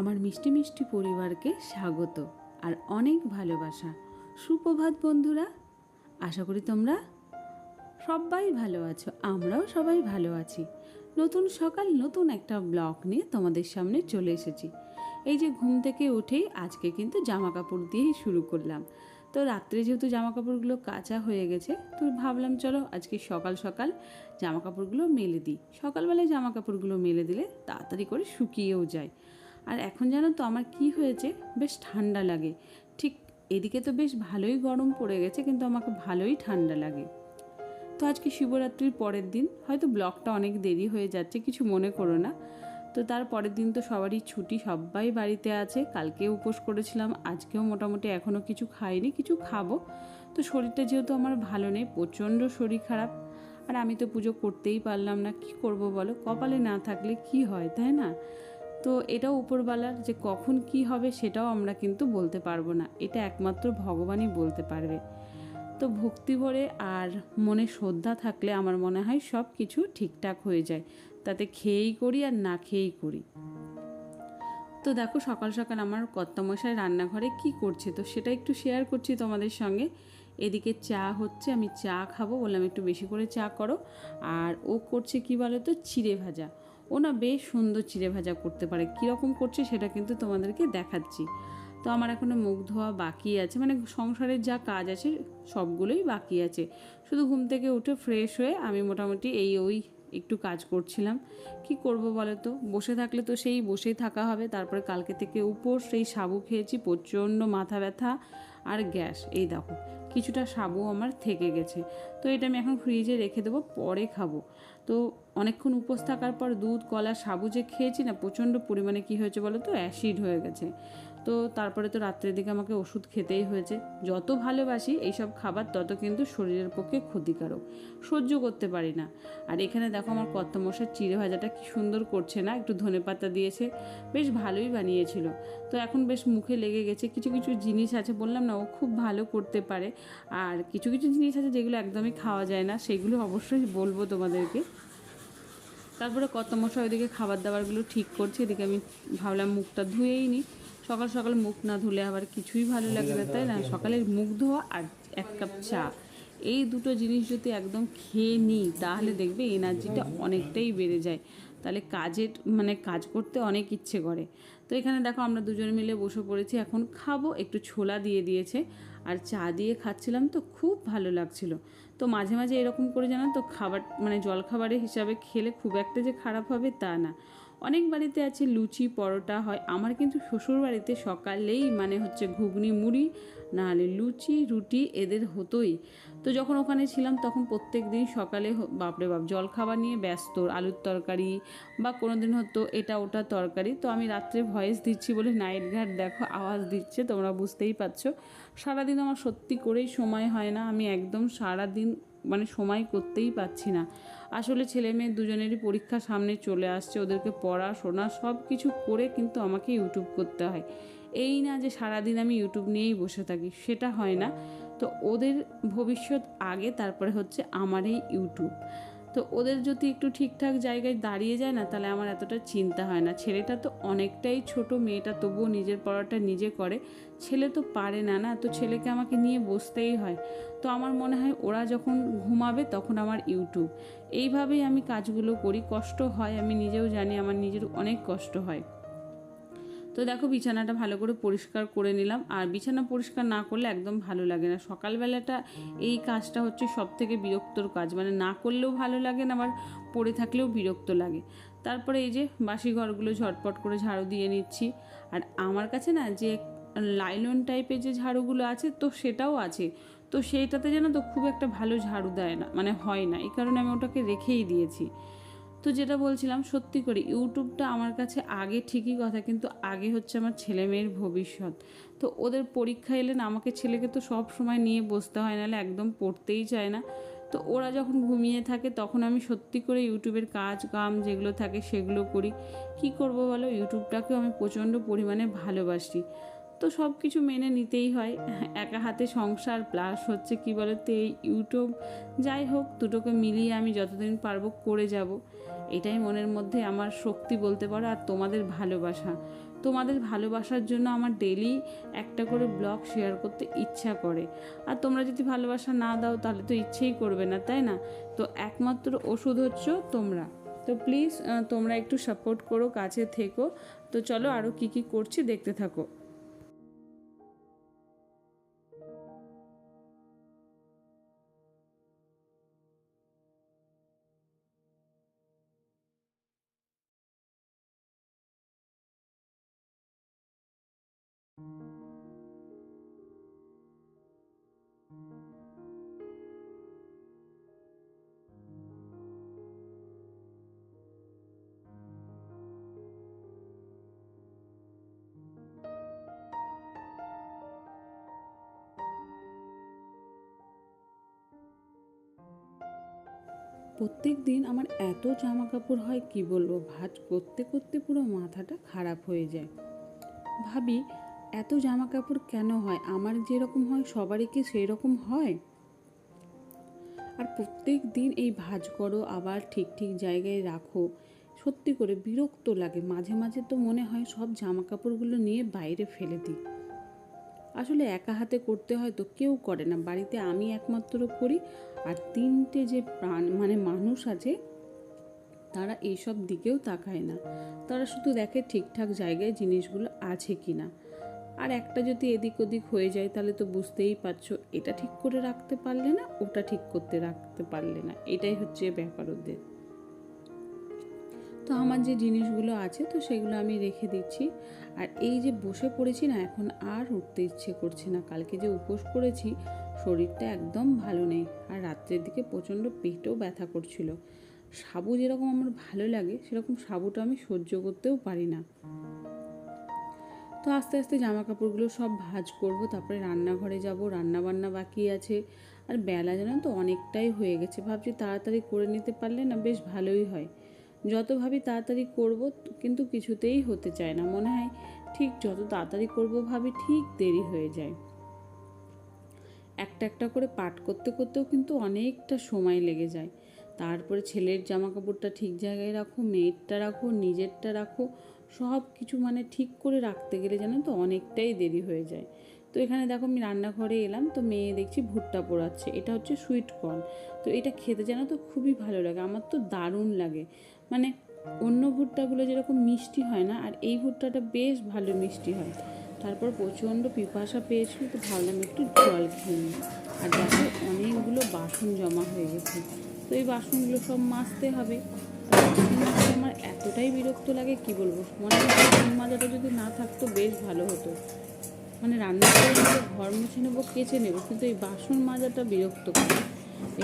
আমার মিষ্টি মিষ্টি পরিবারকে স্বাগত আর অনেক ভালোবাসা। সুপ্রভাত বন্ধুরা, আশা করি তোমরা সবাই ভালো আছো, আমরাও সবাই ভালো আছি। নতুন সকাল, নতুন একটা ব্লগ নিয়ে তোমাদের সামনে চলে এসেছি। এই যে ঘুম থেকে উঠেই আজকে কিন্তু জামা কাপড় দিয়েই শুরু করলাম। তো রাত্রে যেহেতু জামা কাপড়গুলো কাঁচা হয়ে গেছে, তো ভাবলাম চলো আজকে সকাল সকাল জামা কাপড়গুলো মেলে দিই। সকালবেলায় জামা কাপড়গুলো মেলে দিলে তাড়াতাড়ি করে শুকিয়েও যায়। আর এখন জানো তো আমার কি হয়েছে? বেশ ঠান্ডা লাগে। ঠিক এদিকে তো বেশ ভালোই গরম পড়ে গেছে, কিন্তু আমাকে ভালোই ঠান্ডা লাগে। তো আজকে শিবরাত্রির পরের দিন, হয়তো ব্লগটা অনেক দেরি হয়ে যাচ্ছে, কিছু মনে করো না। তো তার পরের দিন তো সবারই ছুটি, সবাই বাড়িতে আছে, কালকে উপোস করেছিলাম, আজকেও মোটামুটি এখনও কিছু খাইনি, কিছু খাব। তো শরীরটা যেহেতু আমার ভালো নেই, প্রচণ্ড শরীর খারাপ, আর আমি তো পুজো করতেই পারলাম না, কি করব বলো? কপালে না থাকলে কি হয়, তাই না? তো এটাও উপরওয়ালার যে কখন কি হবে সেটাও আমরা কিন্তু বলতে পারব না। এটা একমাত্র ভগবানই বলতে পারবে। তো ভক্তি ভরে আর মনে শ্রদ্ধা থাকলে আমার মনে হয় সব কিছু ঠিকঠাক হয়ে যায়। তাতে খেয়েই করি আর না খেয়েই করি। তো দেখো সকাল সকাল আমার কর্তামশাই রান্নাঘরে কি করছে তো সেটা একটু শেয়ার করছি তোমাদের সঙ্গে। এদিকে চা হচ্ছে, আমি চা খাব বললাম একটু বেশি করে চা করো। আর ও করছে কি বলো তো চিড়ে ভাজা। ও না বেশ সুন্দর চিড়ে ভাজা করতে পারে। কীরকম করছে সেটা কিন্তু তোমাদেরকে দেখাচ্ছি। তো আমার এখনও মুখ ধোয়া বাকি আছে। মানে সংসারের যা কাজ আছে, সবগুলোই বাকি আছে। শুধু ঘুম থেকে উঠে ফ্রেশ হয়ে আমি মোটামুটি এই ওই একটু কাজ করছিলাম। কি করব বলো তো বসে থাকলে তো সেই বসেই থাকা হবে। তারপরে কালকে থেকে উপর সেই সাবু খেয়েছি, প্রচণ্ড মাথা ব্যথা আর গ্যাস। এই দেখো কিছুটা সাবু আমার থেকে গেছে। তো এটা আমি এখন ফ্রিজে রেখে দেবো, পরে খাব। তো অনেকক্ষণ উপোস থাকার পর দুধ, কলা সাবু যে খেয়েছি না, প্রচণ্ড পরিমাণে কি হয়েছে বলো তো? অ্যাসিড হয়ে গেছে। তো তারপরে তো রাত্রের দিকে আমাকে ওষুধ খেতেই হয়েছে। যত ভালোবাসি এইসব খাবার, তত কিন্তু শরীরের পক্ষে ক্ষতিকারক। সহ্য করতে পারি না। আর এখানে দেখো আমার কর্তমশার চিড়ে ভাজাটা কি সুন্দর করছে না? একটু ধনে পাতা দিয়েছে। বেশ ভালোই বানিয়েছিল। তো এখন বেশ মুখে লেগে গেছে। কিছু কিছু জিনিস আছে, বললাম না, ও খুব ভালো করতে পারে। আর কিছু কিছু জিনিস আছে যেগুলো একদমই খাওয়া যায় না। সেগুলো অবশ্যই বলব তোমাদেরকে। তারপরে কত মশা ওইদিকে খাবার দাবারগুলো ঠিক করছে। এদিকে আমি ভাবলাম মুখটা ধুয়েই নিই সকাল সকাল মুখ না ধুলে আবার কিছুই ভালো লাগে না, তাই না? সকালের মুখ ধোয়া আর এক কাপ চা। এই দুটো জিনিস যদি একদম খেয়ে নিই, তাহলে দেখবে এনার্জিটা অনেকটাই বেড়ে যায়। তাহলে কাজের মানে কাজ করতে অনেক ইচ্ছে করে। তো এখানে দেখো আমরা দুজন মিলে বসে পড়েছি, এখন খাব। একটু ছোলা দিয়ে দিয়েছে আর চা দিয়ে খাচ্ছিলাম তো খুব ভালো লাগছিল। তো মাঝে মাঝে এরকম করে জানো তো, খাবার মানে জলখাবারের হিসাবে খেলে খুব একটা যে খারাপ হবে তা না। অনেক বাড়িতে আছে লুচি, পরোটা হয়। আমার কিন্তু শ্বশুর বাড়িতে সকালেই মানে হচ্ছে ঘুগনি, মুড়ি, নাহলে লুচি, রুটি এদের হতোই। তো যখন ওখানে ছিলাম তখন প্রত্যেক দিন সকালে বাপরে বাপ জল খাবার নিয়ে ব্যস্ত, আলুর তরকারি বা কোনো দিন হতো এটা ওটা তরকারি। তো আমি রাত্রে ভয়েস দিচ্ছি বলে, নাইট ঘাট দেখো, আওয়াজ দিচ্ছে, তোমরা বুঝতেই পারছ। সারাদিন আমার সত্যি করেই সময় হয় না। আমি একদম সারাদিন মানে সময় করতেই পাচ্ছি না। আসলে ছেলে মেয়ে দুজনেরই পরীক্ষা সামনে চলে আসছে, ওদেরকে পড়াশোনা সব কিছু করে কিন্তু আমাকে ইউটিউব করতে হয়। এই না যে সারাদিন আমি ইউটিউব নিয়েই বসে থাকি, সেটা হয় না। তো ওদের ভবিষ্যৎ আগে, তারপরে হচ্ছে আমার এই ইউটিউব তো ওদের যদি একটু ঠিকঠাক জায়গায় দাঁড়িয়ে যায় না, তাহলে আমার এতটা চিন্তা হয় না। ছেলেটা তো অনেকটাই ছোট মেয়েটা, তবুও নিজের পড়াটা নিজে করে। ছেলে তো পারে না না? তো ছেলেকে আমাকে নিয়ে বসতেই হয়। তো আমার মনে হয় ওরা যখন ঘুমাবে তখন আমার ইউটিউব। এইভাবেই আমি কাজগুলো করি। কষ্ট হয়, আমি নিজেও জানি আমার নিজের অনেক কষ্ট হয়। তো দেখো বিছানাটা ভালো করে পরিষ্কার করে নিলাম। আর বিছানা পরিষ্কার না করলে একদম ভালো লাগে না। সকালবেলাটা এই কাজটা হচ্ছে সব থেকে বিরক্তর কাজ। মানে না করলেও ভালো লাগে না, আবার পড়ে থাকলেও বিরক্ত লাগে। তারপরে এই যে বাসি ঘরগুলো ঝটপট করে ঝাড়ু দিয়ে নিচ্ছি। আর আমার কাছে না যে লাইলন টাইপের যে ঝাড়ুগুলো আছে, তো সেটাও আছে। তো সেইটাতে যেন তো খুব একটা ভালো ঝাড়ু দেয় না মানে হয় না। এই কারণে আমি ওটাকে রেখেই দিয়েছি। তো যেটা বলছিলাম, সত্যি করে, ইউটিউবটা আমার কাছে আগে ঠিকই কথা, কিন্তু আগে হচ্ছে আমার ছেলে মেয়ের ভবিষ্যৎ। তো ওদের পরীক্ষা এলে না, আমাকে ছেলেকে তো সব সময় নিয়ে বসতে হয়, নাহলে একদম পড়তেই চায় না। তো ওরা যখন ঘুমিয়ে থাকে, তখন আমি সত্যি করে ইউটিউবের কাজ কাম যেগুলো থাকে সেগুলো করি। কি করব বলো? ইউটিউবটাকেও আমি প্রচণ্ড পরিমাণে ভালোবাসি। তো সব কিছু মেনে নিতেই হয়। একা হাতে সংসার প্লাস হচ্ছে কি বলতে, এই ইউটিউব যাই হোক, দুটোকে মিলিয়ে আমি যতদিন পারব করে যাব। এটাই মনের মধ্যে আমার শক্তি বলতে পারো, আর তোমাদের ভালোবাসা। তোমাদের ভালোবাসার জন্য আমার ডেলি একটা করে ব্লগ শেয়ার করতে ইচ্ছা করে। আর তোমরা যদি ভালোবাসা না দাও, তাহলে তো ইচ্ছেই করবে না, তাই না? তো একমাত্র ওষুধ হচ্ছে তোমরা। তো প্লিজ তোমরা একটু সাপোর্ট করো, কাছে থেকো। তো চলো আরও কী কী করছি, দেখতে থাকো। প্রত্যেক দিন আমার এত জামা কাপড় হয়, কি বলব? ভাজ করতে করতে পুরো মাথাটা খারাপ হয়ে যায়। ভাবি, এত জামা কাপড় কেন হয়? আমার যেরকম হয়, সবারই কি সেই রকম হয়? আর প্রত্যেক দিন এই ভাজ করো, আবার ঠিক ঠিক জায়গায় রাখো। সত্যি করে বিরক্ত লাগে। মাঝে মাঝে তো মনে হয় সব জামা কাপড়গুলো নিয়ে বাইরে ফেলে দিই। আসলে একা হাতে করতে হয় তো কেউ করে না। বাড়িতে আমি একমাত্র করি আর তিনটে যে প্রাণ মানে মানুষ আছে, তারা এইসব দিকেও তাকায় না। তারা শুধু দেখে ঠিকঠাক জায়গায় জিনিসগুলো আছে কি না আর একটা যদি এদিক ওদিক হয়ে যায়, তাহলে তো বুঝতেই পারছ, এটা ঠিক করে রাখতে পারলে না, ওটা ঠিক করতে রাখতে পারলে না। এটাই হচ্ছে ব্যাপার ওদের। তো আমার যে জিনিসগুলো আছে, তো সেগুলো আমি রেখে দিচ্ছি। আর এই যে বসে পড়েছি না, এখন আর উঠতে ইচ্ছে করছে না। কালকে যে উপোস করেছি, শরীরটা একদম ভালো নেই। আর রাত্রের দিকে প্রচণ্ড পেটেও ব্যথা করছিল। সাবু যেরকম আমার ভালো লাগে, সেরকম সাবুটা আমি সহ্য করতেও পারি না। তো আস্তে আস্তে জামা কাপড়গুলো সব ভাজ করব, তারপরে রান্নাঘরে যাব রান্না বান্না বাকি আছে। আর বেলা যেন তো অনেকটাই হয়ে গেছে। ভাবছি তাড়াতাড়ি করে নিতে পারলে না বেশ ভালোই হয়। যত ভাবি তাড়াতাড়ি করব কিন্তু কিছুতেই হতে চায় না। মনে হয় ঠিক যত তাড়াতাড়ি করব ভাবি ঠিক দেরি হয়ে যায়। একটা একটা করে পাঠ করতে করতেও কিন্তু অনেকটা সময় লেগে যায়। তারপরে ছেলের জামা কাপড়টা ঠিক জায়গায় রাখো, মেয়েরটা রাখো, নিজেরটা রাখো, সব কিছু মানে ঠিক করে রাখতে গেলে জানো তো অনেকটাই দেরি হয়ে যায়। তো এখানে দেখো আমি রান্নাঘরে এলাম, তো মেয়ে দেখছি ভুট্টা পোড়াচ্ছে, এটা হচ্ছে সুইট কর্ন তো এটা খেতে জানো তো খুবই ভালো লাগে, আমার তো দারুণ লাগে। মানে অন্য ভুট্টাগুলো যেরকম মিষ্টি হয় না, আর এই ভুট্টাটা বেশ ভালো মিষ্টি হয়। তারপর প্রচণ্ড পিপাসা পেয়েছিল, তো ভাবলাম একটু জল খেয়ে নিই। আর দেখো, অনেকগুলো বাসন জমা হয়ে গেছে। তো এই বাসনগুলো সব মাজতে হবে। আমার এতটাই বিরক্ত লাগে, কি বলব? মনে হয় মাজাটা যদি না থাকতো বেশ ভালো হতো। মানে রান্না করে ঘর মুছে নেব, কেচে নেব, কিন্তু এই বাসন মাজাটা বিরক্ত করে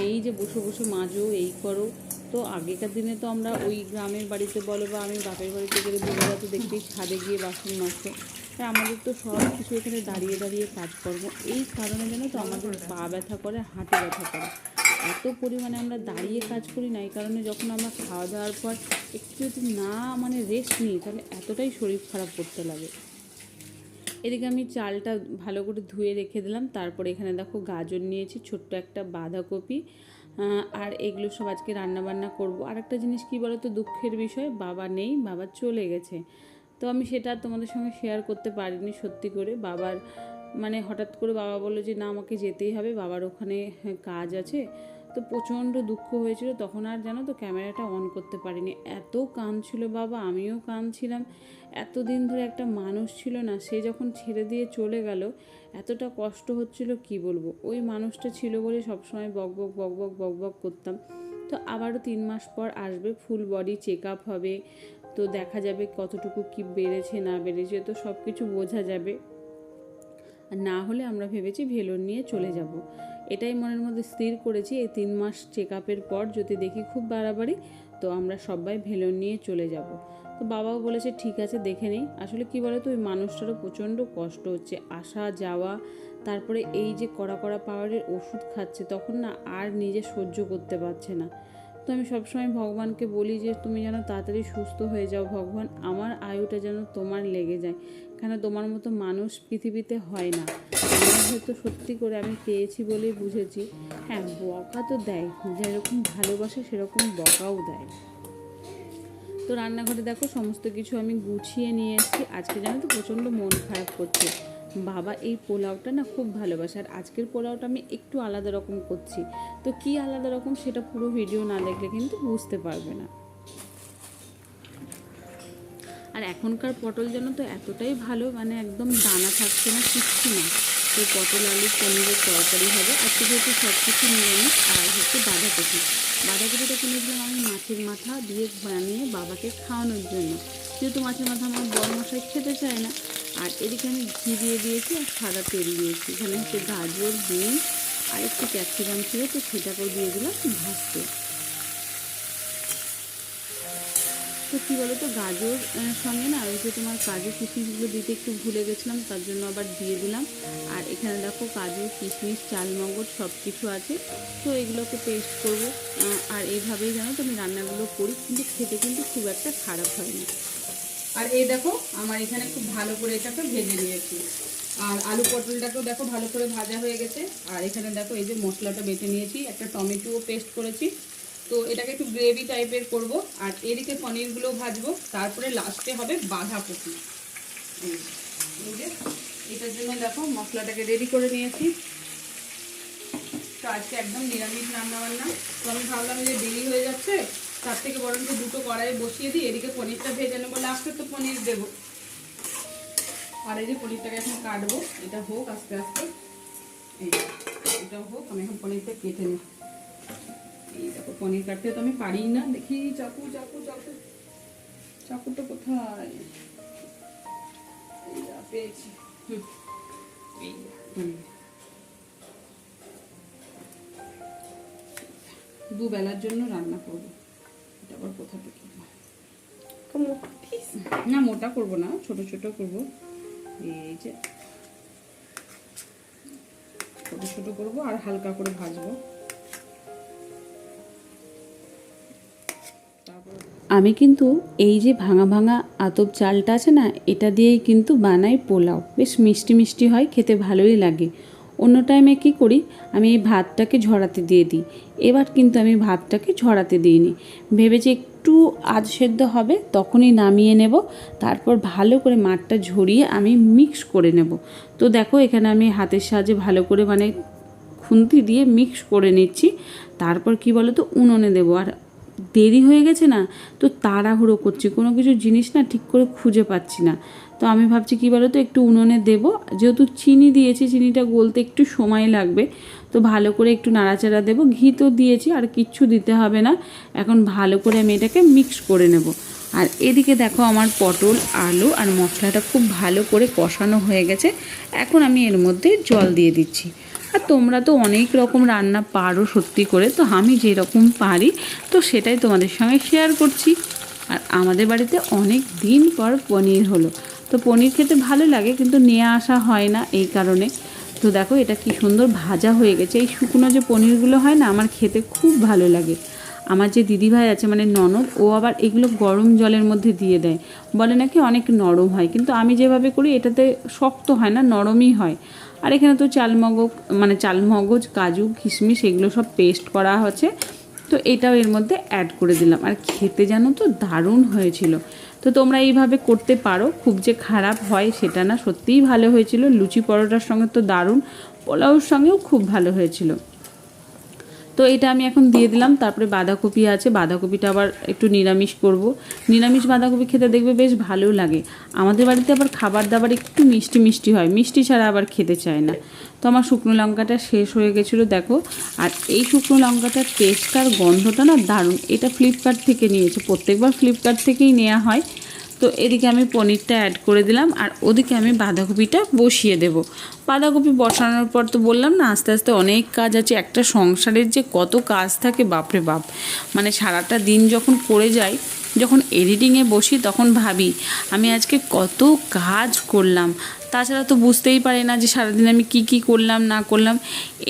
এই যে বসে বসে, মাজো, এই করো। তো আগেকার দিনে তো আমরা ওই গ্রামের বাড়িতে বলো বা আমি বাপের বাড়িতে গেলে বন্ধুরা তো দেখতেই ছাদে গিয়ে বাসন মাজতো তাই আমাদের তো সব কিছু এখানে দাঁড়িয়ে দাঁড়িয়ে কাজ করব এই কারণে যেন তো আমাদের পা ব্যথা করে, হাঁটু ব্যথা করে। এত পরিমাণে আমরা দাঁড়িয়ে কাজ করি না, এই কারণে যখন আমরা খাওয়া দাওয়ার পর একটু যদি না মানে রেস্ট নিই, তাহলে এতটাই শরীর খারাপ করতে লাগে। এদিকে আমি চালটা ভালো করে ধুয়ে রেখে দিলাম। তারপরে এখানে দেখো গাজর নিয়েছি, ছোট্ট একটা বাঁধাকপি। আর এগুলো সব আজকে রান্নাবান্না করব। আর একটা জিনিস কী বলো তো দুঃখের বিষয়, বাবা নেই, বাবা চলে গেছে। তো আমি সেটা তোমাদের সঙ্গে শেয়ার করতে পারিনি সত্যি করে। বাবার মানে হঠাৎ করে বাবা বলল যে, না, আমাকে যেতেই হবে, বাবার ওখানে কাজ আছে। তো প্রচণ্ড দুঃখ হয়েছিল, তখন আর জানো তো ক্যামেরাটা অন করতে পারিনি। এত কান ছিল বাবা, আমিও কান ছিলাম এতদিন ধরে একটা মানুষ ছিল না, সে যখন ছেড়ে দিয়ে চলে গেল, এতটা কষ্ট হচ্ছিল কি বলব? ওই মানুষটা ছিল বলে সবসময় বক বক বক বক বক বক করতাম। তো আবারও তিন মাস পর আসবে ফুল বডি চেক আপ হবে। তো দেখা যাবে কতটুকু কি বেড়েছে, না বেড়েছে, তো সব কিছু বোঝা যাবে। আর না হলে আমরা ভেবেছি ভেলোর নিয়ে চলে যাব। এটাই মনের মধ্যে স্থির করেছি, এই তিন মাস চেক আপের পর যদি দেখি খুব বাড়াবাড়ি, তো আমরা সবাই ভেলোর নিয়ে চলে যাব। তো বাবাও বলেছে, ঠিক আছে, দেখে নিই। আসলে কি বলে তো ওই মানুষটারও প্রচণ্ড কষ্ট হচ্ছে, আসা, যাওয়া, তারপরে এই যে কড়া কড়া পাওয়ারের ওষুধ খাচ্ছে, তখন না আর নিজে সহ্য করতে পারছে না। তো আমি সবসময় ভগবানকে বলি যে, তুমি যেন তাড়াতাড়ি সুস্থ হয়ে যাও ভগবান, আমার আয়ুটা যেন তোমার লেগে যায়। কেন তোমার মতো মানুষ পৃথিবীতে হয় না। আমার হয়তো সত্যি করে আমি পেয়েছি বলেই বুঝেছি। হ্যাঁ বকা তো দেয়। যেরকম ভালোবাসে, সেরকম বকাও দেয়। তো রান্নাঘরে দেখো, সমস্ত কিছু আমি গুছিয়ে নিয়ে এসেছি। আজকে জানো তো প্রচণ্ড মন খারাপ করছে। বাবা, এই পোলাওটা না খুব ভালোবাসে। আর আজকের পোলাওটা আমি একটু আলাদা রকম করছি। তো কি আলাদা রকম সেটা পুরো ভিডিও না দেখলে কিন্তু বুঝতে পারবে না। আর এখনকার পটল যেন তো এতটাই ভালো মানে একদম দানা থাকছে না, কিচ্ছু না। তো পটল, আলু পনিরের তরকারি হবে, আর হচ্ছে সব কিছু নিরামিষ, আর হচ্ছে বাঁধাকপি। বাঁধাকপিটা কিনেছিলাম আমি মাছের মাথা দিয়ে বানিয়ে বাবাকে খাওয়ানোর জন্য। যেহেতু মাছের মাথা আমার বড় মশাই খেতে চায় না, আর এদিকে আমি ঘি দিয়ে দিয়েছি আর সাদা তেল দিয়েছি। এখানে হচ্ছে গাজর, বিন, আর একটু ক্যাপসিকাম ছিল, তো সেটাকেও দিয়ে দিলাম ভাজতে। তো কী বলো তো গাজর সঙ্গে না ওই যে তোমার কাজু কিশমিশগুলো দিতে একটু ভুলে গেছিলাম, তার জন্য আবার দিয়ে দিলাম। আর এখানে দেখো কাজু, কিশমিশ, চালমগজ সব কিছু আছে। তো এগুলোকে পেস্ট করব। আর এইভাবেই জানো তো আমি রান্নাগুলো করি, কিন্তু খেতে কিন্তু খুব একটা খারাপ হয় না। আর এই দেখো, আমার এখানে খুব ভালো করে এটাকে ভেজে নিয়েছি। আর আলু পটলটাকেও দেখো ভালো করে ভাজা হয়ে গেছে। আর এখানে দেখো এই যে মশলাটা বেটে নিয়েছি, একটা টমেটোও পেস্ট করেছি। তো এটাকে একটু গ্রেভি টাইপের করব, আর এদিকে পনিরগুলো ভাজবো, তারপরে লাস্টে হবে বাঁধাকপি। এটার জন্য দেখো মশলাটাকে রেডি করে নিয়েছি। তো আজকে একদম নিরামিষ রান্নাবান্না। তো আমি ভাবলাম যে দেরি হয়ে যাচ্ছে, তার থেকে বরঞ্চ দুটো কড়াই বসিয়ে দিই, এদিকে পনিরটা ভেজে নেব লাস্টে তো পনির দেবো। আর এই যে পনিরটাকে এখন কাটবো, এটা হোক আস্তে আস্তে। এটা হোক, আমি এখন পনিরটা কেটে নিই। এই দেখো পনির কাটতে তো আমি পারি না। দেখি চাকু চাকু চাকু। চাকুটা কোথায়? পেয়েছি। দুবেলার জন্য রান্না করব। এটা আবার কোথা থেকে? না মোটা করব না ছোট ছোট করব। এই যে। ছোট ছোট করব আর হালকা করে ভাজবো। আমি কিন্তু এই যে ভাঙা ভাঙা আতপ চালটা আছে না, এটা দিয়েই কিন্তু বানাই পোলাও। বেশ মিষ্টি মিষ্টি হয়, খেতে ভালোই লাগে। অন্য টাইমে কি করি, আমি এই ভাতটাকে ঝরাতে দিয়ে দিই। এবার কিন্তু আমি ভাতটাকে ঝরাতে দিইনি। ভেবেছি একটু আধ সেদ্ধ হবে, তখনই নামিয়ে নেব। তারপর ভালো করে মাঠটা ঝরিয়ে আমি মিক্স করে নেব। তো দেখো, এখানে আমি হাতের সাহায্যে ভালো করে মানে খুন্তি দিয়ে মিক্স করে নিচ্ছি। তারপর কি বলো তো উনুনে দেবো। আর দেরি হয়ে গেছে না, তো তাড়াহুড়ো করছি। কোনো কিছু জিনিস না ঠিক করে খুঁজে পাচ্ছি না। তো আমি ভাবছি কী বলো তো একটু উনুনে দেবো। যেহেতু চিনি দিয়েছি, চিনিটা গলতে একটু সময় লাগবে। তো ভালো করে একটু নাড়াচাড়া দেবো। ঘি তো দিয়েছি, আর কিচ্ছু দিতে হবে না। এখন ভালো করে আমি এটাকে মিক্স করে নেব। আর এদিকে দেখো আমার পটল, আলু আর মশলাটা খুব ভালো করে কষানো হয়ে গেছে। এখন আমি এর মধ্যে জল দিয়ে দিচ্ছি। আর তোমরা তো অনেক রকম রান্না পারো, সত্যি করে। তো আমি যেরকম পারি, তো সেটাই তোমাদের সঙ্গে শেয়ার করছি। আর আমাদের বাড়িতে অনেক দিন পর পনির হলো। তো পনির খেতে ভালো লাগে, কিন্তু নিয়ে আসা হয় না এই কারণে। তো দেখো, এটা কি সুন্দর ভাজা হয়ে গেছে। এই শুকনো যে পনিরগুলো হয় না, আমার খেতে খুব ভালো লাগে। আমার যে দিদিভাই আছে মানে ননদ, ও আবার এগুলো গরম জলের মধ্যে দিয়ে দেয়। বলে নাকি অনেক নরম হয়। কিন্তু আমি যেভাবে করি, এটাতে শক্ত হয় না, নরমই হয়। আর এখানে তো চালমগজ মানে চালমগজ, কাজু, কিশমিশ এগুলো সব পেস্ট করা হচ্ছে। তো এটাও এর মধ্যে অ্যাড করে দিলাম। আর খেতে যেন তো দারুণ হয়েছিল। তো তোমরা এইভাবে করতে পারো। খুব যে খারাপ হয় সেটা না সত্যিই ভালো হয়েছিল। লুচি পরোটার সঙ্গে তো দারুণ, পোলাওর সঙ্গেও খুব ভালো হয়েছিল। তো এটা আমি এখন দিয়ে দিলাম, তারপরে বাঁধাকপি আছে, বাঁধাকপিটা আবার একটু নিরামিষ করব। নিরামিষ বাঁধাকপি খেতে দেখবে বেশ ভালো লাগে। আমাদের বাড়িতে আবার খাবার দাবার একটু মিষ্টি মিষ্টি হয়, মিষ্টি ছাড়া আবার খেতে চায় না। তো আমার শুকনো লঙ্কাটা শেষ হয়ে গেছিল, দেখো। আর এই শুকনো লঙ্কাটার টেস্ট আর গন্ধটা না দারুণ। এটা ফ্লিপকার্ট থেকে নিয়েছে, প্রত্যেকবার ফ্লিপকার্ট থেকেই নেওয়া হয়। তো এদিকে আমি পনিরটা অ্যাড করে দিলাম, আর ওদিকে আমি বাঁধাকপিটা বসিয়ে দেব। বাঁধাকপি বসানোর পর তো বললাম না, আস্তে আস্তে অনেক কাজ আছে, একটা সংসারের যে কত কাজ থাকে, বাপরে বাপ। মানে সারাটা দিন যখন পড়ে যায় যখন এডিটিংয়ে বসি, তখন ভাবি, আমি আজকে কত কাজ করলাম তাছাড়া তো বুঝতেই পারি না যে সারাদিন আমি কি কি করলাম, না করলাম।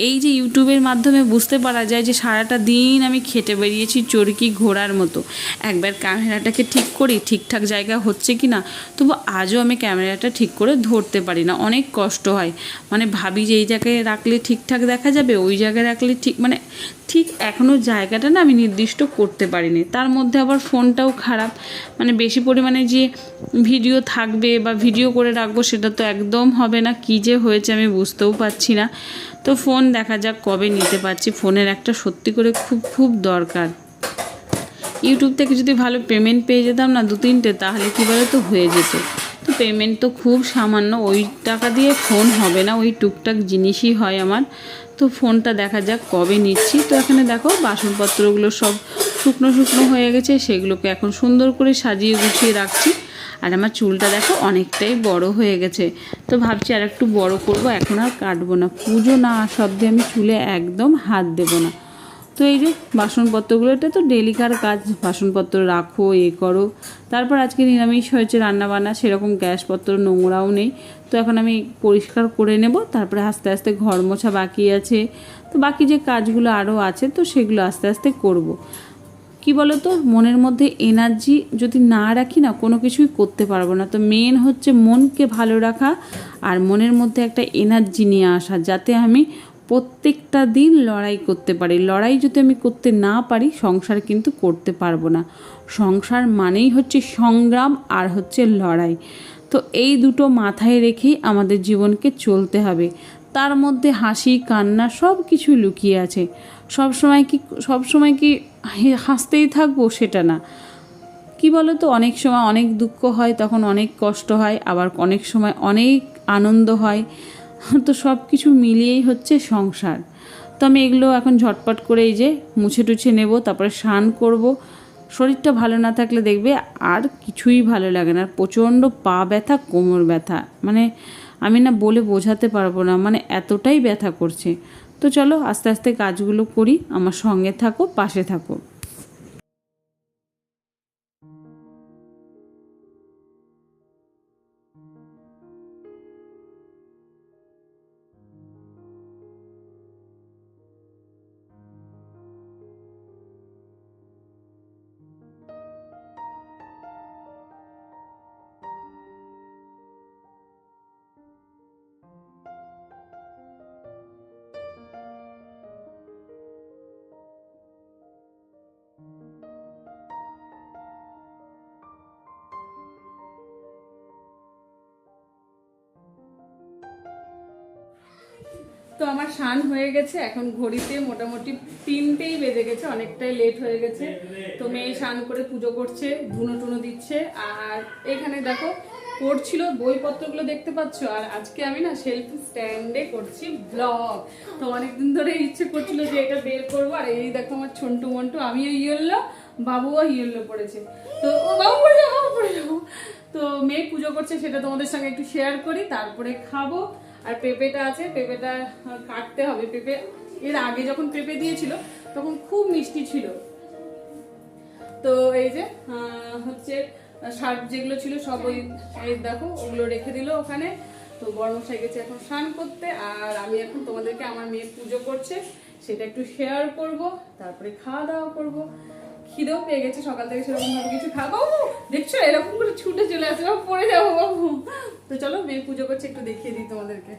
এই যে ইউটিউবের মাধ্যমে বুঝতে পারা যায় যে সারাটা দিন আমি খেটে বেরিয়েছি চরকি ঘোড়ার মতো। একবার ক্যামেরাটাকে ঠিক করি, ঠিকঠাক জায়গা হচ্ছে কি না তবু আজও আমি ক্যামেরাটা ঠিক করে ধরতে পারি না। অনেক কষ্ট হয়। মানে ভাবি যে এই জায়গায় রাখলে ঠিকঠাক দেখা যাবে, ওই জায়গায় রাখলে ঠিক মানে ঠিক এখনও জায়গাটা না আমি নির্দিষ্ট করতে পারিনি। তার মধ্যে আবার ফোনটাও খারাপ। মানে বেশি পরিমাণে যে ভিডিও থাকবে বা ভিডিও করে রাখব সেটা তো একদম হবে না, কী যে হয়েছে আমি বুঝতেও পারছি না। তো ফোন দেখা যাক কবে নিতে পারছি। ফোনের একটা সত্যি করে খুব খুব দরকার। ইউটিউব থেকে যদি ভালো পেমেন্ট পেয়ে যেতাম না দু তিনটে, তাহলে কী বলে তো হয়ে যেত। তো পেমেন্ট তো খুব সামান্য, ওই টাকা দিয়ে ফোন হবে না, ওই টুকটাক জিনিসই হয় আমার। তো ফোনটা দেখা যাক কবে নিচ্ছি। তো এখানে দেখো, বাসনপত্রগুলো সব শুকনো শুকনো হয়ে গেছে, সেগুলোকে এখন সুন্দর করে সাজিয়ে গুছিয়ে রাখছি। আর আমার চুলটা দেখো অনেকটাই বড় হয়ে গেছে। তো ভাবছি আর একটু বড় করব, এখন আর কাটবো না। পুজো না অব্দি আমি চুলে একদম হাত দেবো না। তো এই যে বাসনপত্রগুলো এটা তো ডেলিকার কাজ, বাসনপত্র রাখো, এ করো। তারপর আজকে নিরামিষ হয়েছে রান্নাবান্না, সেরকম গ্যাসপত্র, নোংরাও নেই। তো এখন আমি পরিষ্কার করে নেব, তারপরে আস্তে আস্তে ঘর মোছা বাকি আছে। তো বাকি যে কাজগুলো আরও আছে, তো সেগুলো আস্তে আস্তে করব। কি বলো তো মনের মধ্যে এনার্জি যদি না রাখি না, কোনো কিছুই করতে পারব না। তো মেন হচ্ছে মনকে ভালো রাখা আর মনের মধ্যে একটা এনার্জি নিয়ে আসা, যাতে আমি প্রত্যেকটা দিন লড়াই করতে পারি। লড়াই যদি আমি করতে না পারি, সংসার কিন্তু করতে পারব না। সংসার মানেই হচ্ছে সংগ্রাম আর হচ্ছে লড়াই। তো এই দুটো মাথায় রেখেই আমাদের জীবনকে চলতে হবে। তার মধ্যে হাসি, কান্না সব কিছু লুকিয়ে আছে। সব সময় কি সব সময় কি হাসতেই থাকব সেটা না। কি বলো তো অনেক সময় অনেক দুঃখ হয়, তখন অনেক কষ্ট হয়, আবার অনেক সময় অনেক আনন্দ হয়। তো সব কিছু মিলিয়েই হচ্ছে সংসার। তো আমি এগুলো এখন ঝটপট করে এই যে মুছে টুছে নেব, তারপরে স্নান করব। শরীরটা ভালো না থাকলে দেখবে আর কিছুই ভালো লাগে না প্রচণ্ড পা ব্যথা, কোমর ব্যথা। মানে আমি না বলে বোঝাতে পারব না মানে এতটাই ব্যথা করছে। তো চলো আস্তে আস্তে কাজগুলো করি আমার সঙ্গে থাকো পাশে থাকো। তো আমার স্নান হয়ে গেছে, এখন ঘড়িতে মোটামুটি তিনটেই বেজে গেছে, অনেকটাই লেট হয়ে গেছে। তো মেয়ে স্নান করে পুজো করছে, ধুনো টুনো দিচ্ছে, আর এখানে দেখো পড়ছিল বইপত্রগুলো দেখতে পাচ্ছ? আর আজকে আমি না সেলফি স্ট্যান্ডে করছি ব্লগ তো অনেকদিন ধরে ইচ্ছে করছিল যে এটা বের করব, আর এই দেখো আমার ছন্টু মন্টু, আমিও ইয়েলো, বাবুও ইয়েলো পড়েছে। তো ও, বাবু পড়ে যাব বাবু পড়ে যাব তো মেয়ে পুজো করছে, সেটা তোমাদের সঙ্গে একটু শেয়ার করি, তারপরে খাব। আর পেঁপেটা আছে, পেঁপেটা কাটতে হবে। পেঁপে, এর আগে যখন পেঁপে দিয়েছিল, তখন খুব মিষ্টি ছিল। তো এই যে হচ্ছে, শাক যেগুলো ছিল সব ওই দেখো, ওগুলো রেখে দিল ওখানে। তো বড়মশাই গেছে এখন স্নান করতে, আর আমি এখন তোমাদেরকে আমার মেয়ে পুজো করছে। সেটা একটু শেয়ার করব, তারপরে খাওয়া দাওয়া করব। খিদেও পেয়ে গেছে সকাল থেকে সেরকম ভাবে কিছু খাব দেখছ এরকম করে ছুটে চলে আসবে পড়ে যাব বাবু। তো চলো মেয়ে পুজো করছে একটু দেখিয়ে দিই তোমাদেরকে।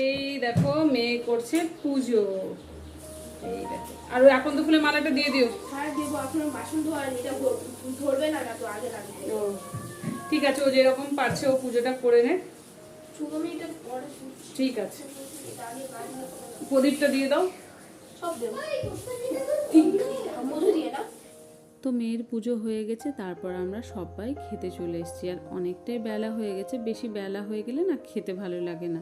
এই দেখো মেয়ে করছে পুজো। এই দেখো। আর এখন তো ফুলে মালাটা দিয়ে দিও। হ্যাঁ দেবো এখন বাসন ধোয়া এটা ধরবে না না তো আগে লাগবে ঠিক আছে ও যেরকম পারছে ও পুজোটা করে নে। ঠিক আছে। প্রদীপটা দিয়ে দাও। তো মেয়ের পুজো হয়ে গেছে, তারপর আমরা সবাই খেতে চলে এসেছি। আর অনেকটাই বেলা হয়ে গেছে, বেশি বেলা হয়ে গেলে না খেতে ভালো লাগে না।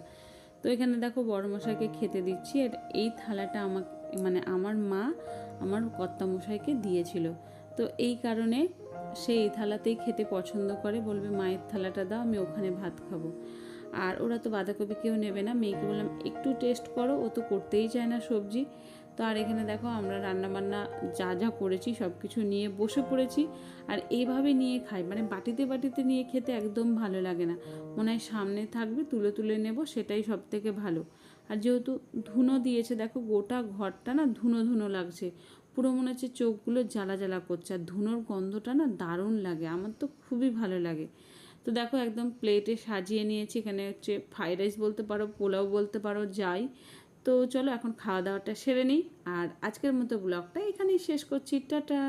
তো এখানে দেখো বড়মশাইকে খেতে দিচ্ছি, আর এই থালাটা আমাকে মানে আমার মা আমার কর্তামশাইকে দিয়েছিল। তো এই কারণে সে এই থালাতেই খেতে পছন্দ করে, বলবে, মায়ের থালাটা দাও, আমি ওখানে ভাত খাব। আর ওরা তো বাঁধাকপি কেউ নেবে না। মেয়েকে বললাম, একটু টেস্ট করো, ও তো করতেই চায় না সবজি। তো আর এখানে দেখো আমরা রান্নাবান্না যা যা করেছি সব কিছু নিয়ে বসে পড়েছি আর এইভাবে নিয়ে খাই। মানে বাটিতে বাটিতে নিয়ে খেতে একদম ভালো লাগে না। মনে হয় সামনে থাকবে, তুলে তুলে নেব, সেটাই সব থেকে ভালো। আর যেহেতু ধুনো দিয়েছে, দেখো গোটা ঘরটা না ধুনো ধুনো লাগছে। পুরো মনে হচ্ছে চোখগুলো জ্বালা জ্বালা করছে। আর ধুনোর গন্ধটা না দারুণ লাগে, আমার তো খুবই ভালো লাগে। তো দেখো একদম প্লেটে সাজিয়ে নিয়েছি। এখানে হচ্ছে ফ্রাইড রাইস বলতে পারো, পোলাও বলতে পারো, যাই। তো চলো এখন খাওয়া দাওয়াটা সেরে নিই। আর আজকের মতো ব্লগটা এখানেই শেষ করছি। টাটা।